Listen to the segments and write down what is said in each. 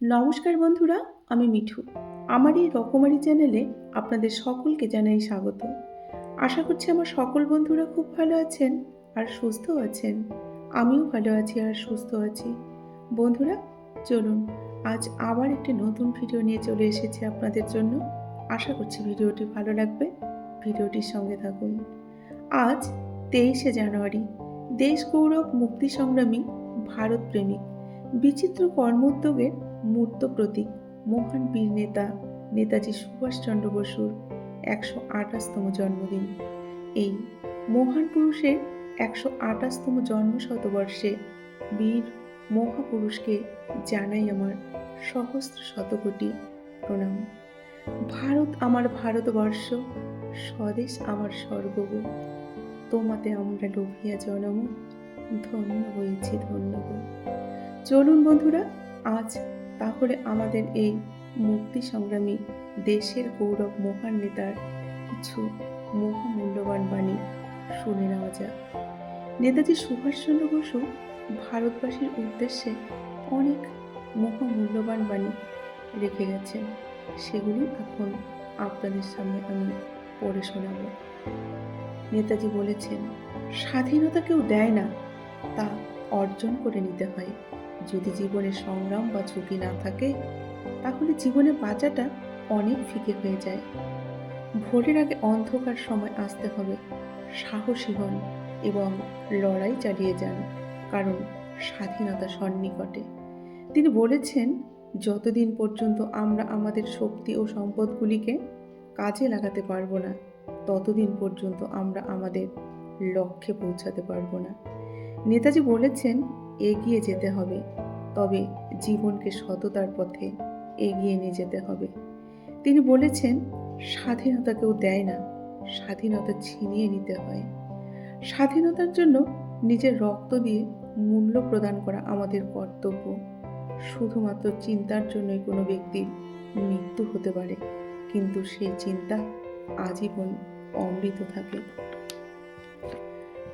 নমস্কার বন্ধুরা, আমি মিঠু। আমার এই রকমারি চ্যানেলে আপনাদের সকলকে জানাই স্বাগত। আশা করছি আমার সকল বন্ধুরা খুব ভালো আছেন আর সুস্থ আছেন। আমিও ভালো আছি আর সুস্থ আছি। বন্ধুরা, চলুন, আজ আবার একটি নতুন ভিডিও নিয়ে চলে এসেছি আপনাদের জন্য। আশা করছি ভিডিওটি ভালো লাগবে। ভিডিওটির সঙ্গে থাকুন। আজ তেইশে জানুয়ারি, দেশ গৌরব মুক্তি সংগ্রামী, ভারত প্রেমিক। বিচিত্র কর্মোদ্যোগের মূর্ত প্রতীক, মহান বীর নেতা, নেতাজি সুভাষচন্দ্র বসুর একশো আঠাশতম জন্মদিন। এই মহান পুরুষের একশো আঠাশতম জন্ম শতবর্ষে বীর মহাপুরুষকে জানাই আমার সহস্র শতকোটি প্রণাম। ভারত আমার ভারতবর্ষ, স্বদেশ আমার স্বর্গগ তোমাতে আমরা লোভিয়া জনম, ধন্য হয়েছি ধন্য গো। চলুন বন্ধুরা, আজ তাহলে আমাদের এই মুক্তি সংগ্রামী দেশের গৌরব মহান নেতার কিছু মহামূল্যবান বাণী শুনে নেওয়া যাক। নেতাজি সুভাষচন্দ্র বসু ভারতবাসীর উদ্দেশ্যে অনেক মহামূল্যবান বাণী রেখে গেছেন। সেগুলি এখন আপনাদের সামনে আমি পড়ে শোনাব। নেতাজি বলেছেন, স্বাধীনতা কেউ দেয় না, তা অর্জন করে নিতে হয়। যদি জীবনে সংগ্রাম বা ঝুঁকি না থাকে, তাহলে জীবনে বাঁচাটা অনেক ফিকে হয়ে যায়। ভোরের আগে অন্ধকার সময় আসতে হবে। সাহসী হন এবং লড়াই চালিয়ে যান, কারণ স্বাধীনতা সন্নিকটে। তিনি বলেছেন, যতদিন পর্যন্ত আমরা আমাদের শক্তি ও সম্পদগুলিকে কাজে লাগাতে পারব না, ততদিন পর্যন্ত আমরা আমাদের লক্ষ্যে পৌঁছাতে পারব না। নেতাজি বলেছেন, এগিয়ে যেতে হবে, তবে জীবনকে সততার পথে এগিয়ে নিয়ে যেতে হবে। তিনি বলেছেন, স্বাধীনতা কেউ দেয় না, স্বাধীনতা ছিনিয়ে নিতে হয়। স্বাধীনতার জন্য নিজের রক্ত দিয়ে মূল্য প্রদান করা আমাদের কর্তব্য। শুধুমাত্র চিন্তার জন্যই কোনো ব্যক্তির মৃত্যু হতে পারে, কিন্তু সেই চিন্তা আজীবন অমৃত থাকে।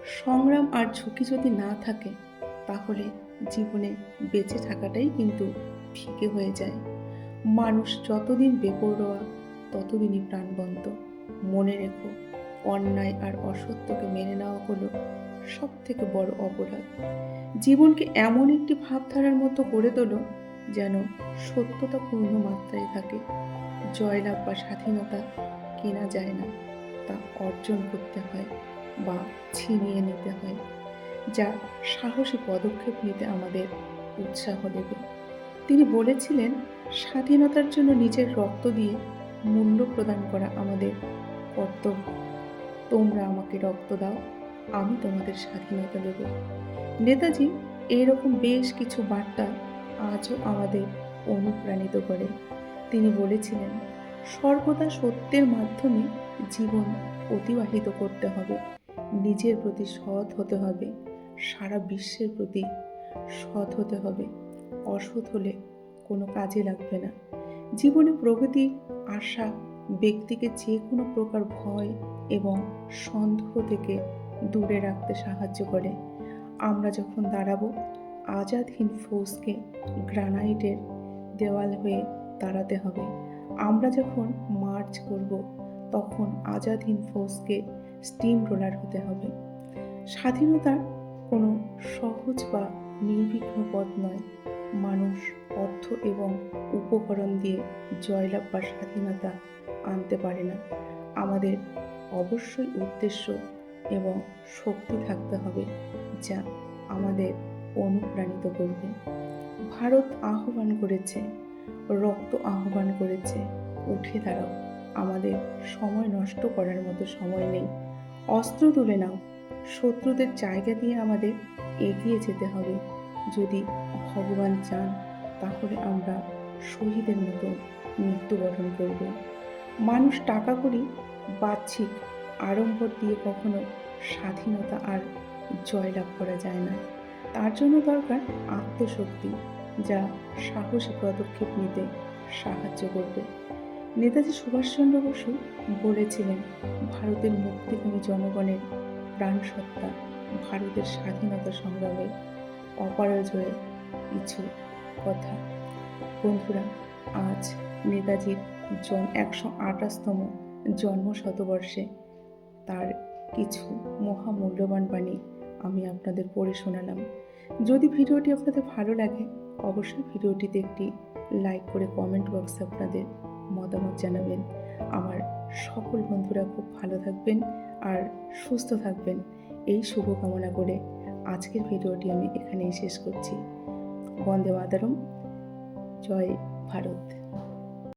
সংগ্রাম আর ঝুঁকি যদি না থাকে, তাহলে জীবনে বেঁচে থাকাটাই কিন্তু ফিকে হয়ে যায়। মানুষ যতদিন বেপরোয়া, ততদিনই প্রাণবন্ত। মনে রেখো, অন্যায় আর অসত্যকে মেনে নেওয়া হলো সব থেকে বড় অপরাধ। জীবনকে এমন একটি ভাবধারার মতো করে তোলো যেন সত্যতা পূর্ণ মাত্রায় থাকে। জয়লাভ বা স্বাধীনতা কেনা যায় না, তা অর্জন করতে হয়। বা ছিনিয়ে নিতে হয়, যা সাহসী পদক্ষেপ নিতে আমাদের উৎসাহ দেবে। তিনি বলেছিলেন, স্বাধীনতার জন্য নিজের রক্ত দিয়ে মূল্য প্রদান করা আমাদের কর্তব্য। তোমরা আমাকে রক্ত দাও, আমি তোমাদের স্বাধীনতা দেব। নেতাজি এইরকম বেশ কিছু বার্তা আজও আমাদের অনুপ্রাণিত করে। তিনি বলেছিলেন, সর্বদা সত্যের মাধ্যমে জীবন অতিবাহিত করতে হবে। নিজের প্রতি সৎ হতে হবে, সারা বিশ্বের প্রতি সৎ হতে হবে। অসৎ হলে কোনো কাজে লাগবে না। জীবনে প্রগতি, আশা, ব্যক্তিকে যে কোনো প্রকার ভয় এবং সন্দেহ থেকে দূরে রাখতে সাহায্য করে। আমরা যখন দাঁড়াবো, আজাদহীন ফৌজকে গ্রানাইটের দেওয়াল হয়ে দাঁড়াতে হবে। আমরা যখন মার্চ করব, তখন আজাদহীন ফৌজকে স্টিম রোলার হতে হবে। স্বাধীনতার কোনো সহজ বা নির্বিঘ্ন পথ নয়। মানুষ অর্থ এবং উপকরণ দিয়ে জয়লাভ বা স্বাধীনতা আনতে পারে না। আমাদের অবশ্যই উদ্দেশ্য এবং শক্তি থাকতে হবে যা আমাদের অনুপ্রাণিত করবে। ভারত আহ্বান করেছে, রক্ত আহ্বান করেছে, উঠে দাঁড়াও। আমাদের সময় নষ্ট করার মতো সময় নেই। অস্ত্র তুলে নাও। শত্রুদের জায়গা দিয়ে আমাদের এগিয়ে যেতে হবে। যদি ভগবান চান, তাহলে আমরা শহীদের মতো মৃত্যুবরণ করব। মানুষ টাকা করি বাহ্যিক আড়ম্বর দিয়ে কখনো স্বাধীনতা আর জয়লাভ করা যায় না। তার জন্য দরকার আত্মশক্তি, যা সাহসী পদক্ষেপ নিতে সাহায্য করবে। নেতাজি সুভাষচন্দ্র বসু বলেছিলেন, ভারতের মুক্তিকামী জনগণের প্রাণসত্তা ভারতের স্বাধীনতা সংগ্রামের অপরাজয়ের কিছু কথা। বন্ধুরা, আজ নেতাজির জন একশো আঠাশতম জন্ম শতবর্ষে তার কিছু মহামূল্যবান বাণী আমি আপনাদের পড়ে শোনালাম। যদি ভিডিওটি আপনাদের ভালো লাগে, অবশ্যই ভিডিওটিতে একটি লাইক করে কমেন্ট বক্সে আপনাদের মতামত জানাবেন। আমার সকল বন্ধুরা খুব ভালো থাকবেন আর সুস্থ থাকবেন। এই শুভকামনা করে আজকের ভিডিওটি আমি এখানেই শেষ করছি। বন্দে মাতারম, জয় ভারত।